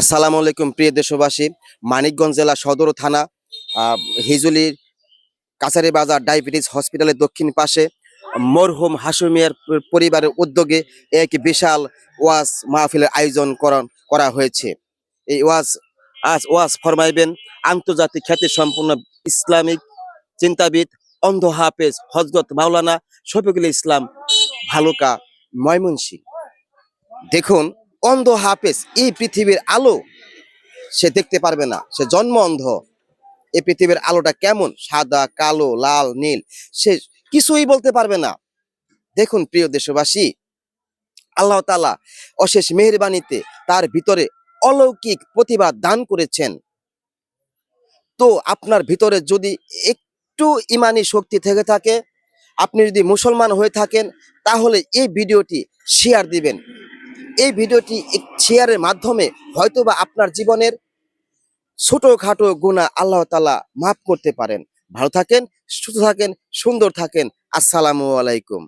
আসসালামু আলাইকুম, প্রিয় দেশবাসী। মানিকগঞ্জ জেলা সদর থানা হিজুলির কাছারি বাজার ডায়াবেটিস হসপিটালের দক্ষিণ পাশে মরহুম হাসুমিয়ার পরিবারের উদ্যোগে এক বিশাল ওয়াজ মাহফিলের আয়োজন করা হয়েছে। এই ওয়াজ, আজ ওয়াজ ফরমাইবেন আন্তর্জাতিক খ্যাতি সম্পন্ন ইসলামিক চিন্তাবিদ অন্ধ হাফেজ হজরত মাওলানা শফিকুল ইসলাম ভালুকা ময়মনসিংহ। দেখুন অন্ধ হাফেজ এই পৃথিবীর আলো, সে দেখতে পারবে না, সে জন্ম অন্ধ। এই পৃথিবীর আলোটা কেমন? সাদা, কালো, লাল, নীল, সে কিছুই বলতে পারবে না। দেখুন প্রিয় দেশবাসী, আল্লাহ তালা অশেষ মেহেরবানিতে তার ভিতরে অলৌকিক প্রতিভা দান করেছেন। তো আপনার ভিতরে যদি একটু ইমানি শক্তি থেকে থাকে, আপনি যদি মুসলমান হয়ে থাকেন, তাহলে এই ভিডিওটি শেয়ার দিবেন। এই ভিডিওটি শেয়ারের মাধ্যমে হয়তোবা আপনার জীবনের ছোটোখাটো গুণা আল্লাহ তালা মাফ করতে পারেন। ভালো থাকেন, সুস্থ থাকেন, সুন্দর থাকেন। আসসালামু আলাইকুম।